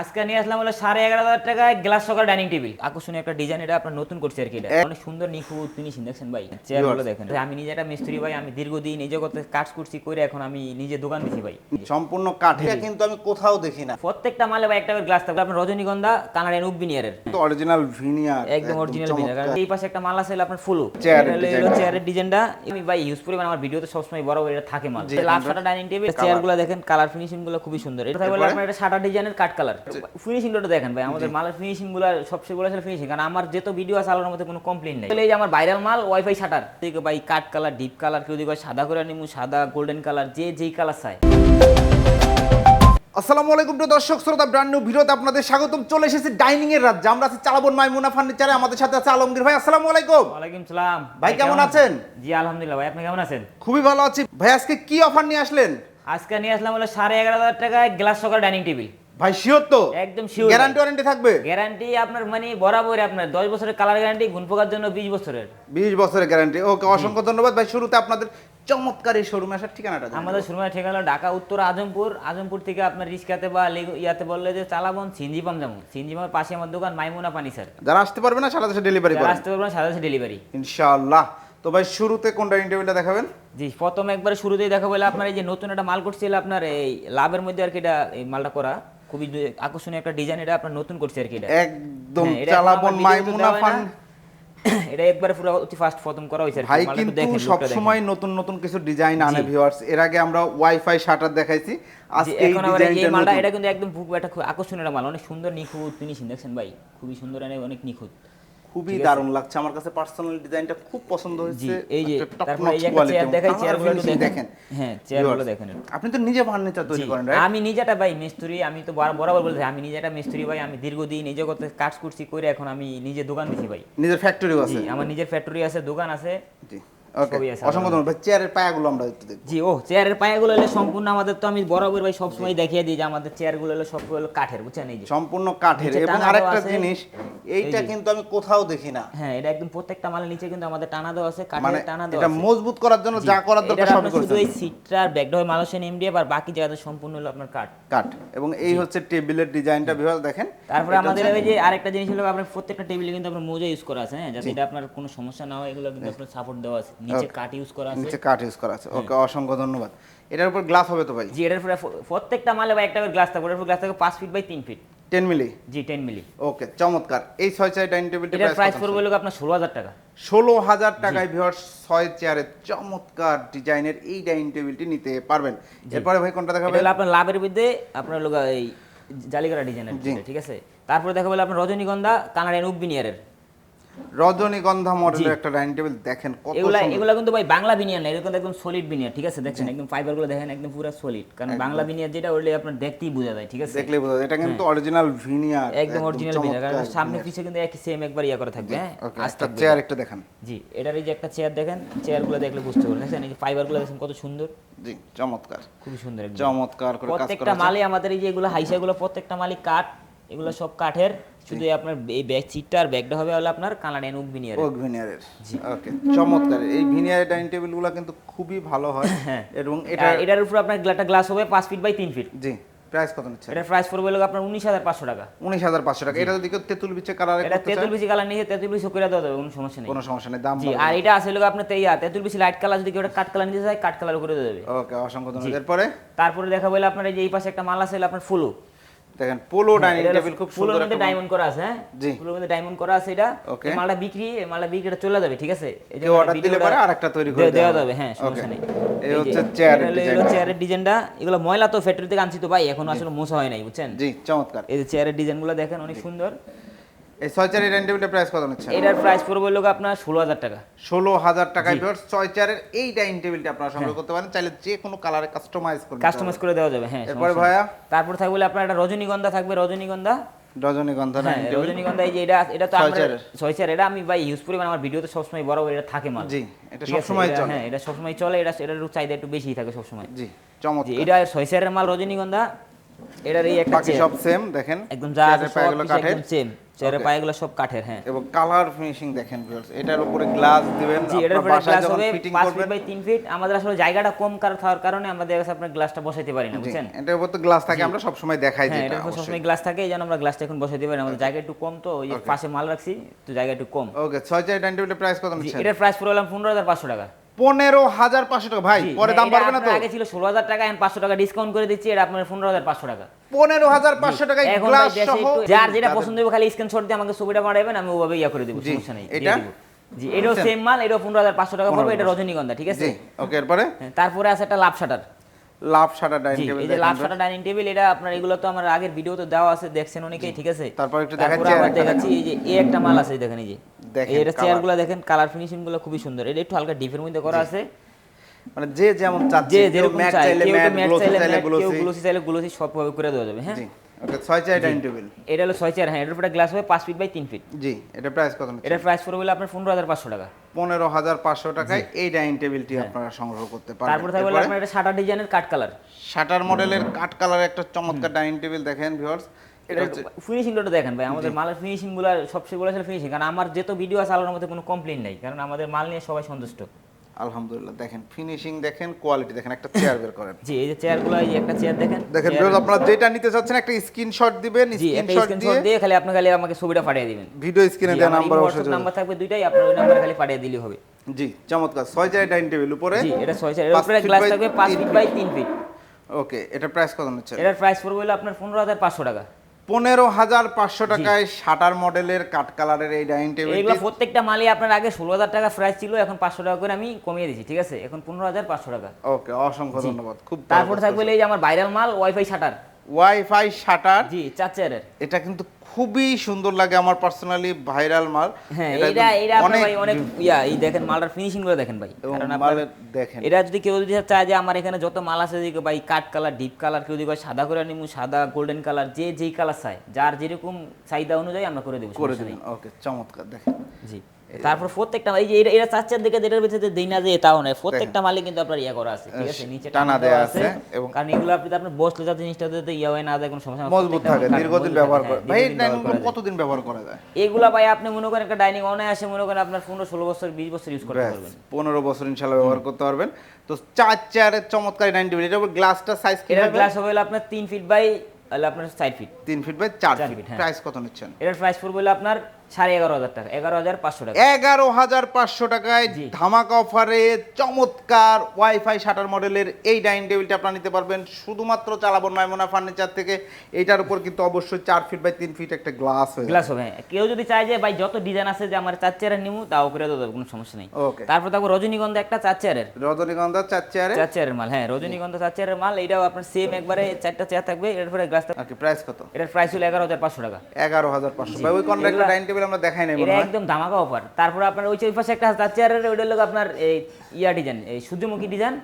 আজকে নিয়ে আসলাম হলো সাড়ে এগারো হাজার টাকায় গ্লাস সকার ডাইনিং টেবিল আকর্ষণীয় একটা ডিজাইন এটা আপনার নতুন করছে আর কি এটা। অনেক সুন্দর নিখুঁত ফিনিশিং দেখছেন ভাই? চেয়ারগুলো দেখেন। আমি নিজে একটা মিস্ত্রি ভাই আমি দীর্ঘদিন এই জগতে কাজ করছি করে এখন আমি নিজে দোকান দিছি ভাই। সম্পূর্ণ কাঠ এটা কিন্তু আমি কোথাও দেখি না। প্রত্যেকটা মালে ভাই একটা করে গ্লাস থাকবে। আপনার রজনীগন্ধা কানাডিয়ান উকবিনিয়ারের তো অরিজিনাল ভিনিয়ার একদম অরিজিনাল বিনা কারণ এই পাশে একটা মাল আছে আপনার ফুলু চেয়ারের ডিজাইনটা আমি ভাই ইউজ করি মানে আমার ভিডিওতে সবসময় বড় এটা থাকে মাল। লাভ ডাইনিং টেবিল চেয়ারগুলো দেখেন কালার ফিনিশিংগুলো খুবই সুন্দর। এটা থাকবে? আপনার এটা শাটা ডিজাইনের কাট কালার ফিনিশিং দেখেন ভাই আমাদের মালের ফিনিশিংগুলো সবচেয়ে ফিনিশিং কারণ আমার যেত ভিডিও আছে আলোর মধ্যে কোনো কমপ্লেন নেই। এই যে আমার ভাইরাল মাল ওয়াইফাই শাটার ঠিক ভাই কাট কালার ডিপ কালার কেউ যদি সাদা করে নিমু সাদা গোল্ডেন কালার যে যেই কালার আসসালামু আলাইকুম প্রিয় দর্শক শ্রোতা ব্র্যান্ড নিউ ভিডিওতে আপনাদের স্বাগতম। চলে এসেছি ডাইনিং এর রাজ্যে। আমরা আছি চালাবন মাইমুনা ফার্নিচারে আমাদের সাথে আছে আলমগীর ভাই আসসালামু আলাইকুম। ওয়ালাইকুম সালাম। ভাই, কেমন আছেন? জি আলহামদুলিল্লাহ ভাই আপনি কেমন আছেন? খুবই ভালো আছি। ভাই আজকে কি অফার নিয়ে আসলেন? আজকে নিয়ে আসলাম হলো সাড়ে এগারো হাজার টাকায় গ্লাস সকার ডাইনিং টেবিল ভাই শিওর তো? একদম sure গ্যারান্টি ওয়ারেন্টি থাকবে? গ্যারান্টি আপনার মানে বরাবর আপনার। দশ বছরের কালার গ্যারান্টি গুণ পোকার জন্য বিশ বছরের। বিশ বছরের গ্যারান্টি ওকে অসংখ্য ধন্যবাদ। ভাই শুরুতে আপনাদের চমৎকার এই শোরুমে আসার ঠিকানাটা। আমাদের সময় ঠিকানা ঢাকা উত্তর আজমপুর। আজমপুর থেকে আপনার রিক্সাতে বা ইয়াতে বললে যে চালাবন সিনজি পাম যাব সিনজি পামের পাশে আমার দোকান মাইমুনা পানি স্যার যারা আসতে পারবে না সারা দেশে ডেলিভারি যারা আসতে পারবেন সাথে ডেলিভারি ইনশাআল্লাহ। তো ভাই শুরুতে কোন ডাইনিং টেবিলটা দেখাবেন? জি প্রথম একবারে শুরুতেই দেখা বলে আপনার এই যে নতুন একটা মাল করছিল আপনার এই লাভের মধ্যে আর কি এটা এই মালটা করা। খুবই আকর্ষণীয় একটা ডিজাইন এটা আপনার নতুন করছে আর কি এটা। একদম হ্যাঁ, চালাবন মাইমুনা ফান এটা একবারে পুরো অতি ফাস্ট প্রথম করা হয়েছে ভাই কিন্তু সব সময় নতুন নতুন কিছু ডিজাইন আনে। ভিউয়ার্স এর আগে আমরা ওয়াইফাই শাটার দেখাইছি। আজকে এই ডিজাইনটা মালটা এটা কিন্তু একদম খুব একটা খুব আকর্ষণীয় একটা মাল। অনেক সুন্দর নিখুঁত ফিনিশিং দেখছেন ভাই? খুবই সুন্দর এনে অনেক নিখুঁত। খুবই দারুণ লাগছে। আমার কাছে পার্সোনাল ডিজাইনটা খুব পছন্দ হয়েছে। এই যে তারপর এই যে একটা চেয়ার দেখাই চেয়ারগুলো একটু দেখেন। হ্যাঁ চেয়ারগুলো দেখেন। আপনি তো নিজে ফার্নিচার তৈরি করেন রাইট আমি নিজেটা ভাই মিস্ত্রি আমি তো বার- বরাবর বলছি আমি নিজেটা মিস্ত্রি ভাই আমি দীর্ঘদিন নিজে করতে কাজ করছি করে এখন আমি নিজে দোকান দিছি ভাই। নিজের ফ্যাক্টরি আছে। আমার নিজের ফ্যাক্টরি আছে দোকান আছে। জি। আছে অসংখ্য ধন্যবাদ। চেয়ারের পায়াগুলো আমরা একটু দেখব। জি ও চেয়ারের পায়াগুলো হলে সম্পূর্ণ আমাদের তো আমি বরাবর ভাই সবসময় দেখিয়ে দিই যে আমাদের চেয়ারগুলো হলো সব কাঠের বুঝছেন? এই যে সম্পূর্ণ কাঠের। এবং আরেকটা জিনিস এইটা কিন্তু আমি কোথাও দেখি না। হ্যাঁ এটা একদম প্রত্যেকটা মালের নিচে কিন্তু আমাদের টানা দেওয়া আছে মানে কাঠের টানা দেওয়া এটা মজবুত করার জন্য যা করার দরকার এটার সবই শুধু এই সিটটা আর ব্যাগটা হয় মালয়েশিয়ান এমডিএফ আর বাকি জায়গাতে সম্পূর্ণ হলো আপনার কাঠ। কাঠ। এবং এই হচ্ছে টেবিলের ডিজাইনটা ভিউয়ার্স দেখেন। তারপরে আমাদের ওই যে আরেকটা জিনিস হলো আপনার প্রত্যেকটা টেবিলে কিন্তু আপনার মোজা ইউজ করা আছে হ্যাঁ? যাতে এটা আপনার কোনো সমস্যা না হয় এগুলো কিন্তু আপনার সাপোর্ট দেওয়া আছে। নিচে কাঠ ইউজ করা আছে। নিচে কাঠ ইউজ করা আছে। ওকে অসংখ্য ধন্যবাদ। এটার উপর গ্লাস হবে তো ভাই? জি এটার উপরে প্রত্যেকটা মালে বা একটা করে গ্লাস থাকবে। উপর গ্লাস থাকবে পাঁচ ফিট বাই তিন ফিট টেন মিলি জি টেন মিলি ওকে চমৎকার। এই ছয় চাই ডাইনিং টেবিলটা এটার প্রাইস পড়বে হলো আপনার ষোলো হাজার টাকা। ষোলো হাজার টাকায় ভিউয়ার্স ছয় চেয়ারের চমৎকার ডিজাইনের এই ডাইনিং টেবিলটি নিতে পারবেন। এরপরে ভাই কোনটা এটা দেখাবেন হলো আপনার লাভের মধ্যে আপনার লোক এই জালিগড়া ডিজাইনের ঠিক আছে? তারপরে দেখা বলে আপনার রজনীগন্ধা কানাডিয়ান উকবিনিয়ারের রজনীগন্ধা মডেলের একটা ডাইনিং টেবিল দেখেন কত এগুলা এগুলা কিন্তু ভাই বাংলা বিনিয়ার না এরকম একদম সলিড বিনিয়ার ঠিক আছে? দেখছেন একদম দেখেন একদম পুরো সলিড কারণ বাংলা বিনিয়ার যেটা ওরলে আপনার দেখতেই বোঝা যায় ঠিক আছে? দেখলেই বোঝা যায়। এটা কিন্তু অরিজিনাল ভিনিয়ার একদম অরিজিনাল বিনিয়ার কারণ সামনে পিছে কিন্তু একই সেম একবার ইয়া করে থাকবে হ্যাঁ? থাকবে চেয়ার একটু দেখান। জি এটার এই যে একটা চেয়ার দেখেন চেয়ারগুলো দেখলে বুঝতে পারবেন দেখছেন এই যে ফাইবারগুলো দেখছেন কত সুন্দর। জি চমৎকার। খুবই সুন্দর একদম। চমৎকার করে কাজ প্রত্যেকটা করা আছে। মালে আমাদের এই যে এগুলো হাইসাগুলো প্রত্যেকটা মালই কাঠ এগুলো সব কাঠের। শুধু আপনার এই ব্যাগ সিটটা আর ব্যাগটা হবে হলো আপনার কানাডিয়ান উক বিনিয়ার ওক ভিনিয়ারের ওকে চমৎকার। এই ভিনিয়ারের ডাইনিং টেবিলগুলো কিন্তু খুবই ভালো হয়। হ্যাঁ। এবং এটা এটার উপর আপনার একটা গ্লাস হবে পাঁচ ফিট বাই তিন ফিট জি প্রাইস কত নিচ্ছে? এটার প্রাইস পড়বে হলো আপনার উনিশ হাজার পাঁচশো টাকা। উনিশ হাজার পাঁচশো টাকা। এটা যদি কেউ তেঁতুল বিচে কালার এটা তেঁতুল বিচি কালার নিয়ে তেঁতুল বিচি করে দেওয়া যাবে কোনো সমস্যা নেই। কোনো সমস্যা নেই দাম জি আর এটা আছে হলো আপনার তেইয়া। তেঁতুল বিচি লাইট কালার যদি কেউ কাঠ কালার নিতে চায় কাঠ কালার করে দেওয়া যাবে। ওকে অসংখ্য ধন্যবাদ। এরপরে? তারপরে দেখা বলে আপনার এই যে এই পাশে একটা মাল আছে আপনার ফুলু। দেখেন পোলো ডাইনিং টেবিল খুব সুন্দর মধ্যে ডায়মন্ড করা আছে হ্যাঁ? জি। মধ্যে ডায়মন্ড করা আছে এটা। এই মালটা বিক্রি এই মালটা বিক্রিটা চলে যাবে ঠিক আছে? এই যে অর্ডার দিলে পরে আরেকটা তৈরি করে দেওয়া যাবে হ্যাঁ সমস্যা. নেই। এই হচ্ছে চেয়ারের ডিজাইন এই চেয়ারের ডিজাইনটা এগুলো ময়লা তো ফ্যাক্টরি থেকে আনছি তো ভাই এখন আসলে মোছা হয় নাই বুঝছেন? জি চমৎকার। এই যে চেয়ারের ডিজাইনগুলো দেখেন অনেক সুন্দর। এই ছয় চারের ডাইনিং টেবিলের প্রাইস কত নিচ্ছে এটার প্রাইস পড়বে হলো আপনার ষোলো হাজার টাকা। ষোলো হাজার টাকায় ভিউয়ার্স ছয় চারের এই ডাইনিং টেবিলটা আপনারা সংগ্রহ করতে পারেন। চাইলে যে কোনো কালারে কাস্টমাইজ করতে কাস্টমাইজ করে দেওয়া যাবে হ্যাঁ এরপরে ভাইয়া? তারপর থাকবে আপনার একটা রজনীগন্ধা থাকবে রজনীগন্ধা। রজনীগন্ধা হ্যাঁ রজনীগন্ধা এই যে এটা এটা তো ছয় এটা আমি ভাই ইউজ করি মানে আমার ভিডিওতে সবসময় বরাবর এটা থাকে মাল। জি, এটা সবসময় চলে। হ্যাঁ এটা সবসময় চলে এটা এটার চাহিদা একটু বেশি থাকে সবসময়। জি জি চমৎকার এটা ছয় মাল রজনীগন্ধা। এটার এই একটা বাকি সব সেম দেখেন একদম যা আছে সব কাঠের। একদম সেম চেয়ারের. পায়েগুলো সব কাঠের হ্যাঁ। এবং কালার ফিনিশিং দেখেন ভিউয়ার্স এটার উপরে গ্লাস দিবেন জি এটার উপরে গ্লাস হবে 5 ফিট বাই 3 ফিট আমাদের আসলে জায়গাটা কম কার- থাকার কারণে আমরা দেখা যাচ্ছে আপনার গ্লাসটা বসাইতে পারি না বুঝছেন? এটার উপর তো গ্লাস থাকে আমরা সব সময় দেখাই দিই এটা এটা সবসময় গ্লাস থাকে এই জন্য আমরা গ্লাসটা এখন বসাইতে পারি না। আমাদের জায়গা একটু কম তো ওই পাশে মাল রাখছি তো জায়গা একটু কম। ওকে ছয় চার ডাইনিং টেবিলের প্রাইস কত নিচ্ছেন? এটার প্রাইস পড়ে হলাম পনেরো হাজার পাঁচশো টাকা। পনেরো হাজার পাঁচশো টাকা। ভাই পরে দাম বাড়বে না তো? আগে ছিল ষোলো হাজার টাকা এখন পাঁচশো টাকা ডিসকাউন্ট করে দিচ্ছি এটা আপনার পনেরো হাজার পাঁচশো টাকা। পনেরো হাজার পাঁচশো এখন গ্লাস সহ যার যেটা পছন্দ হবে খালি স্ক্রিনশট দিয়ে আমাকে ছবিটা পাঠাবেন আমি ওভাবে ইয়া করে দেবো সমস্যা নেই এটা? জি এটাও সেম মাল এটাও পনেরো হাজার পাঁচশো টাকা পড়বে এটা রজনীগন্ধা ঠিক আছে? ওকে এরপরে? হ্যাঁ, তারপরে আছে একটা লাভ শাটার লাভ সাদা ডাইনিং টেবিল এই যে লাভ শাটার ডাইনিং টেবিল এটা আপনার এগুলো তো আমার আগের ভিডিওতে দেওয়া আছে দেখছেন অনেকেই ঠিক আছে? তারপর একটু দেখাচ্ছি এই যে এই একটা মাল আছে দেখেন এই যে। এর চেয়ারগুলো দেখেন কালার ফিনিশিংগুলো খুবই সুন্দর। এটা একটু হালকা ডিপের মধ্যে করা আছে। মানে যে যেমন চাচ্ছে যে যেরকম ম্যাট চাইলে ম্যাট চাইলে গ্লোসি চাইলে গ্লোসি সব ভাবে করে দেওয়া যাবে হ্যাঁ? চার ডাইনিং টেবিল। এটা হলো চেয়ার হ্যাঁ এটার উপরে গ্লাস হবে পাঁচ ফিট বাই তিন ফিট জি এটা প্রাইস কত এটার প্রাইস পড়বে হলো আপনার পনেরো হাজার পাঁচশো টাকা। পনেরো হাজার পাঁচশো টাকায় এই ডাইনিং টেবিলটি আপনারা সংগ্রহ করতে হ্যাঁ। তারপরে থাকবে পারবেন আপনার এটা শাটার ডিজাইনের কাট কালার শাটার মডেলের কাট কালারের একটা চমৎকার ডাইনিং টেবিল দেখেন ভিউয়ার্স এটা ফিনিশিংটা দেখেন ভাই আমাদের মালের ফিনিশিংগুলো সবচেয়ে ফিনিশিং কারণ আমার যত ভিডিও আছে আলোর মধ্যে কোনো কমপ্লেন নাই কারণ আমাদের মাল নিয়ে সবাই সন্তুষ্ট। আলহামদুলিল্লাহ দেখেন ফিনিশিং দেখেন কোয়ালিটি দেখেন একটা চেয়ার বের করেন। জি এই যে চেয়ারগুলো এই একটা চেয়ার দেখেন দেখেন ভিউয়ার্স আপনারা যেটা নিতে চাচ্ছেন একটা স্ক্রিনশট দিবেন স্ক্রিনশট দিয়ে দিয়ে খালি আপনি খালি আমাকে ছবিটা পাঠিয়ে দিবেন। ভিডিও স্ক্রিনে দেওয়া নাম্বার অবশ্যই নাম্বার থাকবে দুইটাই আপনার ওই নাম্বারে খালি পাঠিয়ে দিলেই হবে। জি চমৎকার ছয় চার ডাইনিং টেবিল উপরে। জি এটা ছয় চেয়ারের উপরে গ্লাস থাকবে পাঁচ তিন ফিট বাই তিন ফিট ওকে এটা প্রাইস কত নিচ্ছেন? এটার প্রাইস পড়বে হলো আপনার পনেরো হাজার পাঁচশো টাকা। পনেরো হাজার পাঁচশো টাকায় শাটার মডেলের কাট কালারের এই ডাইনিং টেবিল এইগুলো প্রত্যেকটা মালই আপনার আগে ষোলো হাজার টাকা প্রাইস ছিল এখন পাঁচশো টাকা করে আমি কমিয়ে দিয়েছি ঠিক আছে? এখন পনেরো হাজার পাঁচশো টাকা। ওকে অসংখ্য ধন্যবাদ খুব তারপর থাকবে এই যে আমার ভাইরাল মাল ওয়াইফাই শাটার। Wifi shutter? জি চার চেয়ারের। এটা কিন্তু খুবই সুন্দর লাগে আমার পার্সোনালি ভাইরাল মাল। হ্যাঁ এটা আপনার অনেক ভাই অনেক ইয়া এই দেখেন মালটার ফিনিশিংগুলো দেখেন ভাই। কারণ আপনারা দেখেন। এটা যদি কেউ যদি চায় যে আমার এখানে যত মাল আছে ভাই কাট কালার ডিপ কালার কেউ যদি ভাই সাদা করে নিমু সাদা গোল্ডেন কালার যে যেই কালার চায় যার যেরকম চাহিদা অনুযায়ী আমরা করে দেবো করে দেবো ওকে চমৎকার দেখেন। জি। তারপর প্রত্যেকটা এই যে এটা- এটা চাচ্চার দিকে যেটার ভিতরে দিই না যে তাও নয়। প্রত্যেকটা মালে কিন্তু আপনার ইয়া করা আছে ঠিক আছে? নিচে টানা দেয়া আছে। এবং- কারণ এগুলো আপনি তো আপনার বসলে যাতে জিনিসটা যাতে ইয়া হয় না যায় কোনো সমস্যা। মজবুত থাকে দীর্ঘদিন ব্যবহার করে হ্যাঁ, ভাই ডাইনিং করা কতদিন ব্যবহার করা যায়। এগুলা ভাই আপনি মনে করেন একটা ডাইনিং অনায়াসে মনে করেন আপনার পনেরো ষোলো বছর বিশ বছর ইউজ করতে পারবেন। পনেরো বছর ইনশাল্লাহ ব্যবহার করতে পারবেন। তো চার চেয়ারের চমৎকার ডাইনিং টেবিল এটা গ্লাসটা সাইজ কি হবে গ্লাস হবে আপনার তিন ফিট বাই আপনার চার ফিট তিন ফিট বাই চার চার ফিট feet, হ্যাঁ। প্রাইস কত নিচ্ছেন? এটার প্রাইস পড়বে আপনার সাড়ে এগারো হাজার টাকা এগারো হাজার পাঁচশো টাকা। এগারো হাজার পাঁচশো টাকায় ধামাকা অফারে চমৎকার ওয়াইফাই শাটার মডেলের এই ডাইনিং টেবিলটা আপনারা নিতে পারবেন। শুধুমাত্র চালাবন মাইমোনা ফার্নিচার থেকে এইটার উপর কিন্তু অবশ্যই চার ফিট বাই তিন ফিট একটা গ্লাস হয়ে গ্লাস হবে। কেউ যদি চায় যে ভাই যত ডিজাইন আছে যে আমার চার চেয়ারের নিমু তাও করে দেবো কোনো সমস্যা নেই। তারপর থাকব রজনীগন্ধা একটা চার চেয়ারের। রজনীগন্ধা চার চেয়ারে? চার চেয়ারের মাল হ্যাঁ রজনীগন্ধা চার চেয়ারের মাল এটাও আপনার সেম একবারে চারটা চেয়ার থাকবে এর পরে গ্লাস প্রাইস কত? এটার প্রাইস হলো এগারো হাজার পাঁচশো টাকা। এগারো হাজার পাঁচশো ওই কর্নার একটা ডাইনিং টেবিল আমরা দেখাই নাই এটা একদম ধামাকা অফার তারপরে আপনার ওই চারপাশে পাশে একটা চেয়ারের ওইটা হলো আপনার এই ইয়া ডিজাইন এই সূর্যমুখী ডিজাইন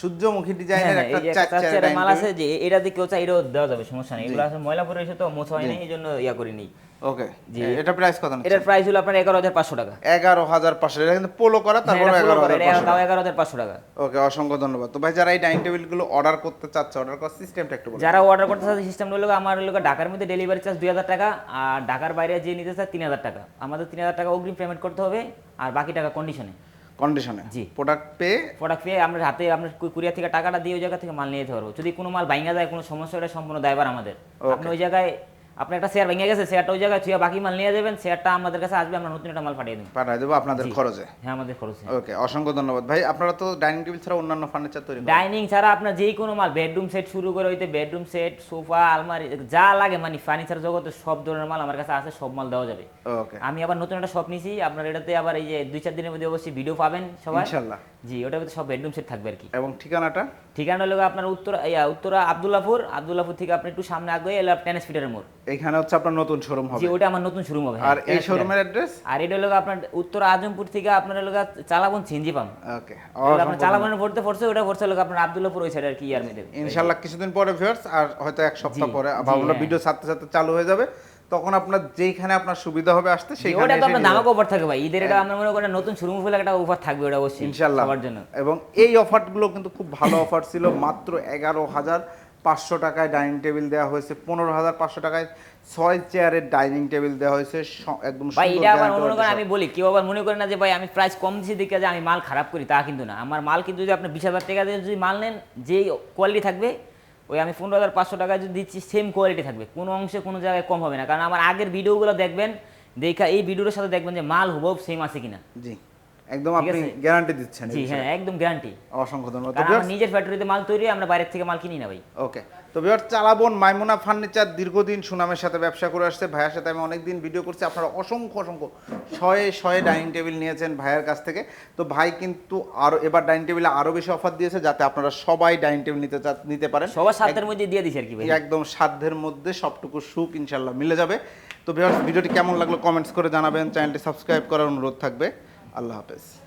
সূর্যমুখী ডিজাইনের হ্যাঁ, এই একটা চার মাল আছে যে এটা দিয়ে কেউ চাই দেওয়া যাবে সমস্যা নেই। এগুলো ময়লা পরে এসে তো মোছা হয় না এই জন্য ইয়া করিনি। ওকে জি। এটা প্রাইস কত? এটার প্রাইস হলো আপনার এগারো হাজার পাঁচশো টাকা। এগারো হাজার পাঁচশো এটা কিন্তু পোলো করা হ্যাঁ, তারপর এটা এগারো পুরো করে, হাজার এটা পাঁচশো তাও এগারো হাজার পাঁচশো টাকা। ওকে অসংখ্য ধন্যবাদ। তো ভাই যারা এই ডাইনিং টেবিলগুলো অর্ডার করতে চাচ্ছে অর্ডার করার সিস্টেমটা একটু বলুন। যারা অর্ডার করতে চাচ্ছে সিস্টেম হলো আমার হলো ঢাকার মধ্যে ডেলিভারি চার্জ দুই হাজার টাকা আর ঢাকার বাইরে যে নিতে চায় তিন হাজার টাকা। আমাদের তিন হাজার টাকা অগ্রিম পেমেন্ট করতে হবে আর বাকি টাকা কন্ডিশনে কন্ডিশনে জি। প্রোডাক্ট পেয়ে প্রোডাক্ট পেয়ে আমরা হাতে আপনার কুরিয়ার থেকে টাকাটা দিয়ে ওই জায়গা থেকে মাল নিয়ে যেতে পারব। যদি কোনো মাল ভাঙা যায় কোনো সমস্যা সম্পূর্ণ দায়বার আমাদের। আপনি ওই জায়গায় আপনার একটা শেয়ার ভেঙে গেছে শেয়ারটা ওই জায়গায় ছুঁয়ে বাকি মাল নিয়ে যাবেন শেয়ারটা আমাদের কাছে আসবে আমরা নতুন একটা মাল পাঠিয়ে দেবো। পাঠাই দেবো আপনাদের খরচে। হ্যাঁ আমাদের খরচে। ওকে অসংখ্য ধন্যবাদ। ভাই আপনারা তো ডাইনিং টেবিল ছাড়া অন্যান্য ফার্নিচার তৈরি করেন। ডাইনিং ছাড়া আপনার যেই কোনো মাল বেডরুম সেট শুরু করে হইতে বেডরুম সেট সোফা আলমারি যা লাগে মানে ফার্নিচার জগতে সব ধরনের মাল আমার কাছে আছে সব মাল দেওয়া যাবে। ওকে। আমি আবার নতুন একটা শপ নিয়েছি আপনার এটাতে আবার এই যে দুই চার দিনের মধ্যে অবশ্যই ভিডিও পাবেন সবাই। ইনশাল্লাহ। জি ওটার ভিতরে সব বেডরুম সেট থাকবে আর কি। এবং ঠিকানাটা? ঠিকানা হলো আপনার উত্তর ইয়া উত্তরা আবদুল্লাপুর আবদুল্লাপুর থেকে আপনি একটু সামনে আগে এলে টেনিস ফিটারের মোড়। এখানে হচ্ছে আপনার নতুন শোরুম জি হবে ওটা আমার নতুন শোরুম হবে আর হ্যাঁ, এই শোরুমের অ্যাড্রেস আর এটা হলো আপনার উত্তর আজমপুর থেকে আপনার হলো চালাবন সিনজি পাম ওকে আপনার চালাবনের পড়তে পড়ছে ওটা পড়ছে হলো আপনার আবদুল্লাপুর ওই সাইড আর কি ইয়ার মধ্যে। ইনশাল্লাহ কিছুদিন পরে ভিউয়ার্স আর হয়তো এক সপ্তাহ পরে জি, হ্যাঁ। ভিডিও সাথে সাথে চালু হয়ে যাবে। তখন আপনার যেইখানে আপনার সুবিধা হবে আসতে সেইখানে ওটা তো আপনার অফার থাকবে ভাই। ঈদের এটা আমরা মনে করেন নতুন শোরুম হলে একটা অফার থাকবে ওটা অবশ্যই ইনশাল্লাহ সবার জন্য। এবং এই অফারগুলো কিন্তু খুব ভালো অফার ছিল। মাত্র এগারো হাজার পাঁচশো টাকায় ডাইনিং টেবিল দেওয়া হয়েছে। পনেরো হাজার পাঁচশো টাকায় ছয় চেয়ারের ডাইনিং টেবিল দেওয়া হয়েছে। একদম ভাই এটা আবার মনে করেন আমি বলি কেউ আবার মনে করে না যে ভাই আমি প্রাইস কম দিচ্ছি দেখে যে আমি মাল খারাপ করি। তা কিন্তু না। আমার মাল কিন্তু যদি আপনি বিশ হাজার টাকা দিয়ে যদি মাল নেন যেই কোয়ালিটি থাকবে ওই আমি পনেরো হাজার পাঁচশো টাকা যদি দিচ্ছি সেম কোয়ালিটি থাকবে। কোনো অংশে কোনো জায়গায় কম হবে না। কারণ আমার আগের ভিডিওগুলো দেখবেন, দেখা এই ভিডিওর সাথে দেখবেন যে মাল হুবহু সেম আছে কিনা। জি। একদম আপনি গ্যারান্টি দিচ্ছেন জি হ্যাঁ একদম গ্যারান্টি অসংখ্য ধন্যবাদ। আমার নিজের ফ্যাক্টরিতে মাল তৈরি আমরা বাইরের থেকে মাল কিনি না ভাই। ওকে তো বিহার চালাবন মাইমুনা ফার্নিচার দীর্ঘদিন সুনামের সাথে ব্যবসা করে আসছে। ভাইয়ের সাথে আমি অনেকদিন ভিডিও করছি। আপনারা অসংখ্য অসংখ্য শয়ে শয়ে ডাইনিং টেবিল নিয়েছেন ভাইয়ের কাছ থেকে। তো ভাই কিন্তু আরও এবার ডাইনিং টেবিলে আরও বেশি অফার দিয়েছে যাতে আপনারা সবাই ডাইনিং টেবিল নিতে নিতে পারেন। সবার সাধ্যের মধ্যে দিয়ে দিছি আর কি ভাই। একদম সাধ্যের মধ্যে সবটুকু সুখ ইনশাল্লাহ মিলে যাবে। তো ভিউয়ার্স ভিডিওটি কেমন লাগল কমেন্টস করে জানাবেন। চ্যানেলটি সাবস্ক্রাইব করার অনুরোধ থাকবে। আল্লাহ হাফেজ।